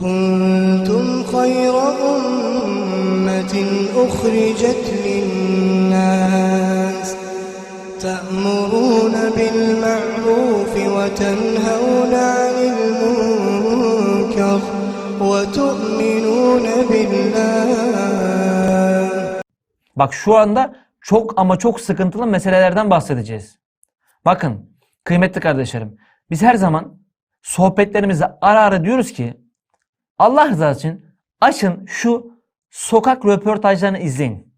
كنتم خير أمة أخرجت للناس تأمرون بالمعروف وتنهون عن المنكر وتؤمنون بالله Bak şu anda çok ama çok sıkıntılı meselelerden bahsedeceğiz. Bakın kıymetli kardeşlerim biz her zaman sohbetlerimizde ara ara diyoruz ki Allah rızası için açın şu sokak röportajlarını izleyin.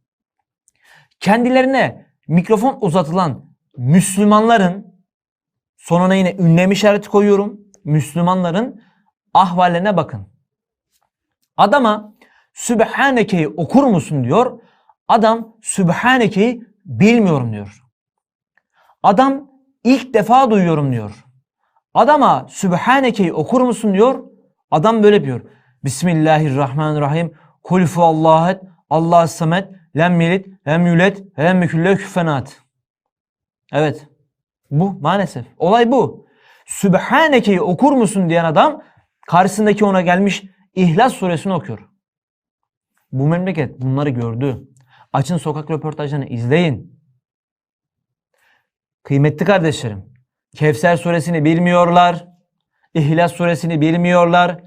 Kendilerine mikrofon uzatılan Müslümanların sonuna yine ünlem işareti koyuyorum. Müslümanların ahvallerine bakın. Adama Sübhaneke'yi okur musun diyor. Adam Sübhaneke'yi bilmiyorum diyor. Adam ilk defa duyuyorum diyor. Adama Sübhaneke'yi okur musun diyor. Adam böyle diyor. Bismillahirrahmanirrahim. Kul Allahu Allah samet lem yelit lem yulet ve lem yekun küfenat. Evet. Bu maalesef. Olay bu. Sübhaneke'yi okur musun diyen adam karşısındaki ona gelmiş İhlas suresini okuyor. Bu memleket bunları gördü. Açın sokak röportajlarını izleyin. Kıymetli kardeşlerim, Kevser suresini bilmiyorlar. İhlas suresini bilmiyorlar.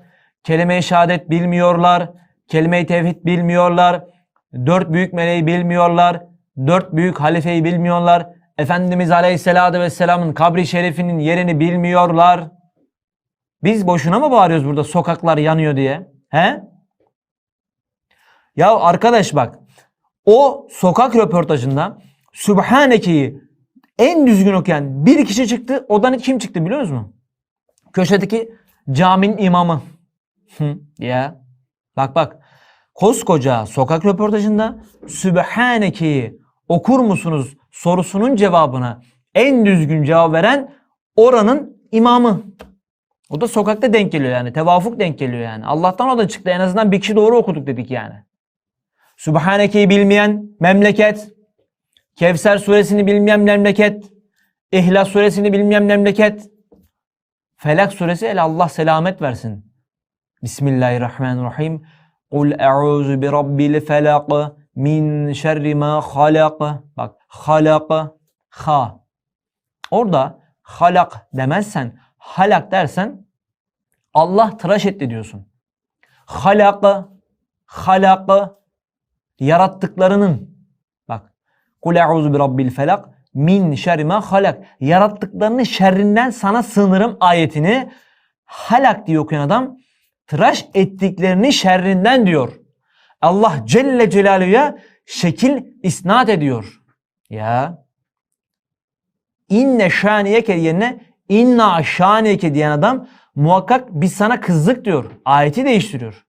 Kelime-i şehadet bilmiyorlar. Kelime-i tevhid bilmiyorlar. Dört büyük meleği bilmiyorlar. Dört büyük halifeyi bilmiyorlar. Efendimiz Aleyhisselatü Vesselam'ın kabri şerifinin yerini bilmiyorlar. Biz boşuna mı bağırıyoruz burada sokaklar yanıyor diye? He? Ya arkadaş bak o sokak röportajında Sübhaneke'yi en düzgün okuyan bir kişi çıktı. Odan kim çıktı biliyor musunuz? Köşedeki caminin imamı. Ya. Bak bak. Koskoca sokak röportajında Sübhaneke'yi okur musunuz sorusunun cevabına en düzgün cevap veren oranın imamı. O da sokakta denk geliyor yani. Tevafuk denk geliyor yani. Allah'tan o da çıktı. En azından bir kişi doğru okuduk dedik yani. Sübhaneke'yi bilmeyen memleket. Kevser suresini bilmeyen memleket. İhlas suresini bilmeyen memleket. Felak suresi el Allah selamet versin. Bismillahirrahmanirrahim. Kul e'uzu bi rabbil felak min şerri ma halak. Bak halak ha. Orada halak demezsen halak dersen Allah tıraş etti diyorsun. Halaka, halaka yarattıklarının bak kul e'uzu bi rabbil felak min şerri ma halak yarattıklarının şerrinden sana sığınırım ayetini halak diye okuyan adam tıraş ettiklerini şerrinden diyor. Allah Celle Celaluhu'ya şekil isnat ediyor. Ya inne şaniyeke yerine inna şaniyeke diyen adam muhakkak biz sana kızdık diyor. Ayeti değiştiriyor.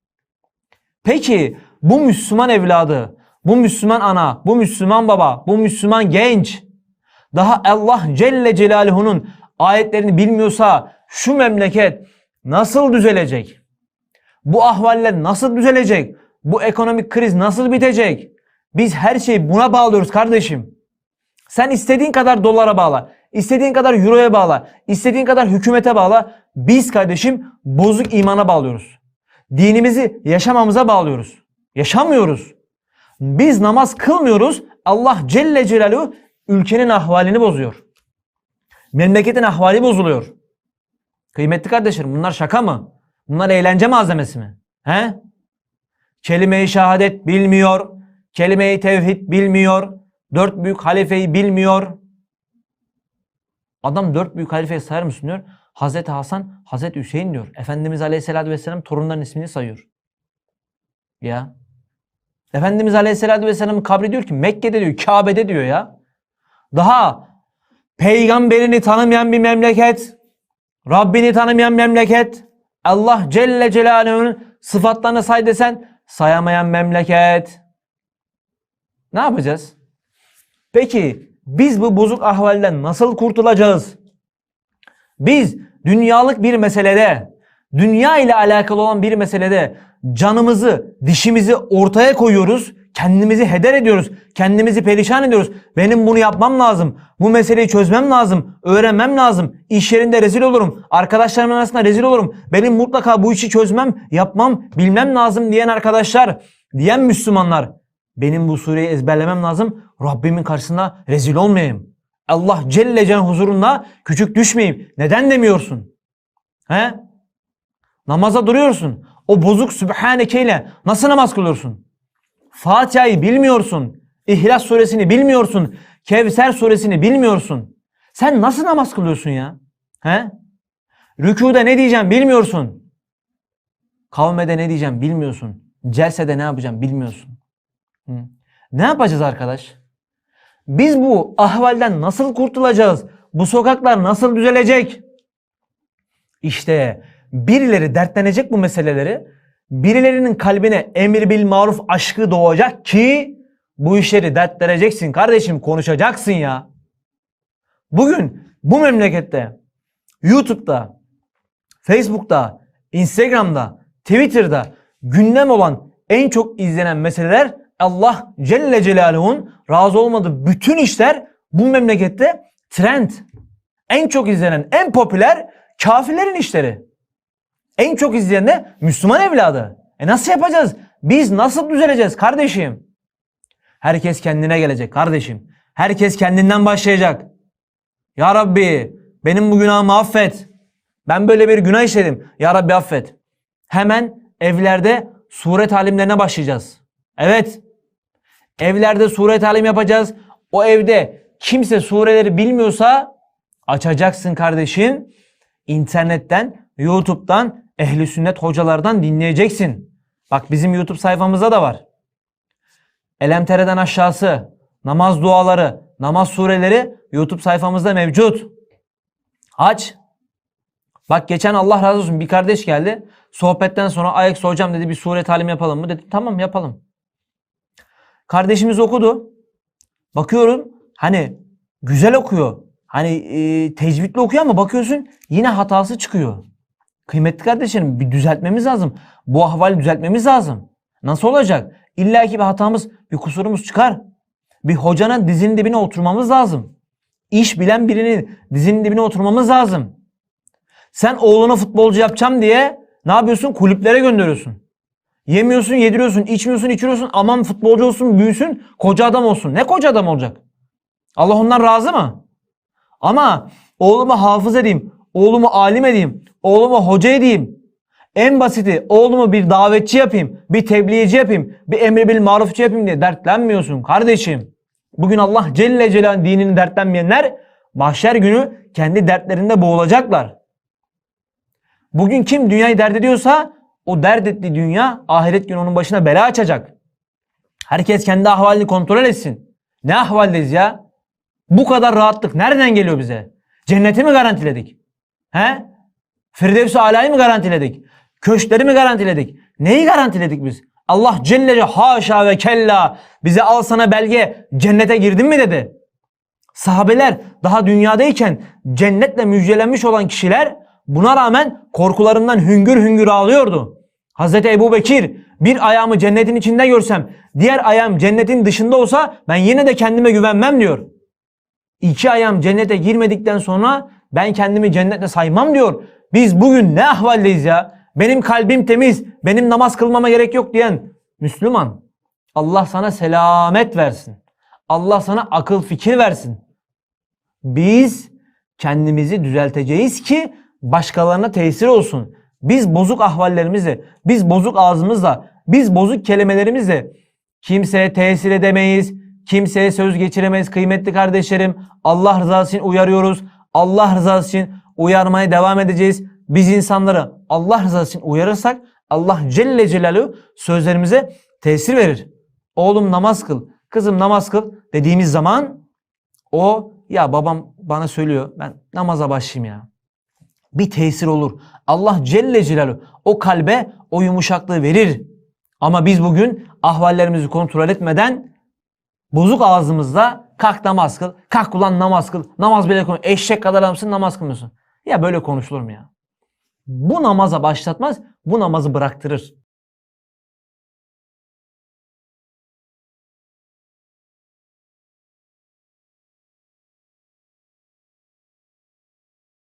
Peki bu Müslüman evladı, bu Müslüman ana, bu Müslüman baba, bu Müslüman genç daha Allah Celle Celaluhu'nun ayetlerini bilmiyorsa şu memleket nasıl düzelecek? Bu ahvaller nasıl düzelecek? Bu ekonomik kriz nasıl bitecek? Biz her şeyi buna bağlıyoruz kardeşim. Sen istediğin kadar dolara bağla. istediğin kadar euroya bağla. istediğin kadar hükümete bağla. Biz kardeşim bozuk imana bağlıyoruz. Dinimizi yaşamamıza bağlıyoruz. Yaşamıyoruz. Biz namaz kılmıyoruz. Allah Celle Celaluhu ülkenin ahvalini bozuyor. Memleketin ahvali bozuluyor. Kıymetli kardeşlerim bunlar şaka mı? Bunlar eğlence malzemesi mi? He? Kelime-i şehadet bilmiyor. Kelime-i tevhid bilmiyor. Dört büyük halifeyi bilmiyor. Adam dört büyük halifeyi sayar mısın diyor. Hazreti Hasan, Hazreti Hüseyin diyor. Efendimiz Aleyhisselatü Vesselam torunların ismini sayıyor. Ya. Efendimiz Aleyhisselatü Vesselam'ın kabri diyor ki Mekke'de diyor, Kabe'de diyor ya. Daha peygamberini tanımayan bir memleket, Rabbini tanımayan memleket, Allah Celle Celaluhu'nun sıfatlarını say desen sayamayan memleket. Ne yapacağız? Peki biz bu bozuk ahvalden nasıl kurtulacağız? Biz dünyalık bir meselede, dünya ile alakalı olan bir meselede canımızı, dişimizi ortaya koyuyoruz. Kendimizi heder ediyoruz. Kendimizi perişan ediyoruz. Benim bunu yapmam lazım. Bu meseleyi çözmem lazım. Öğrenmem lazım. İş yerinde rezil olurum. Arkadaşlarımın arasında rezil olurum. Benim mutlaka bu işi çözmem, yapmam, bilmem lazım diyen arkadaşlar, diyen Müslümanlar. Benim bu sureyi ezberlemem lazım. Rabbimin karşısında rezil olmayayım. Allah Celle Celle'nin huzurunda küçük düşmeyeyim. Neden demiyorsun? He? Namaza duruyorsun. O bozuk Sübhaneke ile nasıl namaz kılıyorsun? Fatiha'yı bilmiyorsun. İhlas suresini bilmiyorsun. Kevser suresini bilmiyorsun. Sen nasıl namaz kılıyorsun ya? He? Rükuda ne diyeceğim bilmiyorsun. Kavmede ne diyeceğim bilmiyorsun. Celsede ne yapacağım bilmiyorsun. Hı. Ne yapacağız arkadaş? Biz bu ahvalden nasıl kurtulacağız? Bu sokaklar nasıl düzelecek? İşte birileri dertlenecek bu meseleleri. Birilerinin kalbine emir bil maruf aşkı doğacak ki bu işleri dertleneceksin kardeşim konuşacaksın ya. Bugün bu memlekette YouTube'da, Facebook'ta, Instagram'da, Twitter'da gündem olan en çok izlenen meseleler Allah Celle Celaluhu'nun razı olmadığı bütün işler bu memlekette trend. En çok izlenen, en popüler kafirlerin işleri. En çok izleyen de Müslüman evladı. E nasıl yapacağız? Biz nasıl düzeleceğiz kardeşim? Herkes kendine gelecek kardeşim. Herkes kendinden başlayacak. Ya Rabbi benim bu günahımı affet. Ben böyle bir günah işledim. Ya Rabbi affet. Hemen evlerde sure talimlerine başlayacağız. Evet. Evlerde sure talim yapacağız. O evde kimse sureleri bilmiyorsa açacaksın kardeşim. İnternetten, YouTube'dan, ehli sünnet hocalardan dinleyeceksin. Bak bizim YouTube sayfamızda da var. Elemtere'den aşağısı, namaz duaları, namaz sureleri YouTube sayfamızda mevcut. Aç. Bak geçen Allah razı olsun bir kardeş geldi. Sohbetten sonra Ayak hocam dedi bir sure talim yapalım mı? Dedim tamam yapalım. Kardeşimiz okudu. Bakıyorum hani güzel okuyor. Hani e, tecvidli okuyor ama bakıyorsun yine hatası çıkıyor. Kıymetli kardeşlerim bir düzeltmemiz lazım. Bu ahvali düzeltmemiz lazım. Nasıl olacak? İlla ki bir hatamız, bir kusurumuz çıkar. Bir hocanın dizinin dibine oturmamız lazım. İş bilen birinin dizinin dibine oturmamız lazım. Sen oğlunu futbolcu yapacağım diye ne yapıyorsun? Kulüplere gönderiyorsun. Yemiyorsun, yediriyorsun, içmiyorsun, içiriyorsun. Aman futbolcu olsun, büyüsün, koca adam olsun. Ne koca adam olacak? Allah ondan razı mı? Ama oğlumu hafız edeyim, oğlumu alim edeyim, oğlumu hoca edeyim. En basiti oğlumu bir davetçi yapayım, bir tebliğci yapayım, bir emri bil marufçu yapayım diye dertlenmiyorsun kardeşim. Bugün Allah Celle Celaluhu'nun dinini dertlenmeyenler mahşer günü kendi dertlerinde boğulacaklar. Bugün kim dünyayı dert ediyorsa o dert ettiği dünya ahiret günü onun başına bela açacak. Herkes kendi ahvalini kontrol etsin. Ne ahvaldeyiz ya? Bu kadar rahatlık nereden geliyor bize? Cenneti mi garantiledik? He? Firdevs-i Ala'yı mı garantiledik? Köşkleri mi garantiledik? Neyi garantiledik biz? Allah Celle Celle haşa ve kella bize al sana belge cennete girdin mi dedi. Sahabeler daha dünyadayken cennetle müjdelenmiş olan kişiler buna rağmen korkularından hüngür hüngür ağlıyordu. Hazreti Ebu Bekir bir ayağımı cennetin içinde görsem diğer ayağım cennetin dışında olsa ben yine de kendime güvenmem diyor. İki ayağım cennete girmedikten sonra ben kendimi cennette saymam diyor. Biz bugün ne ahvaldeyiz ya? Benim kalbim temiz, benim namaz kılmama gerek yok diyen Müslüman. Allah sana selamet versin. Allah sana akıl fikir versin. Biz kendimizi düzelteceğiz ki başkalarına tesir olsun. Biz bozuk ahvallerimizle, biz bozuk ağzımızla, biz bozuk kelimelerimizle kimseye tesir edemeyiz. Kimseye söz geçiremeyiz kıymetli kardeşlerim. Allah rızası için uyarıyoruz. Allah rızası için uyarmaya devam edeceğiz. Biz insanları Allah rızası için uyarırsak Allah Celle Celaluhu sözlerimize tesir verir. Oğlum namaz kıl, kızım namaz kıl dediğimiz zaman o ya babam bana söylüyor ben namaza başlayayım ya. Bir tesir olur. Allah Celle Celaluhu o kalbe o yumuşaklığı verir. Ama biz bugün ahvallerimizi kontrol etmeden bozuk ağzımızla kalk namaz kıl, kalk ulan namaz kıl, namaz bile kıl, eşek kadar adamsın namaz kılmıyorsun. Ya böyle konuşulur mu ya? Bu namaza başlatmaz, bu namazı bıraktırır.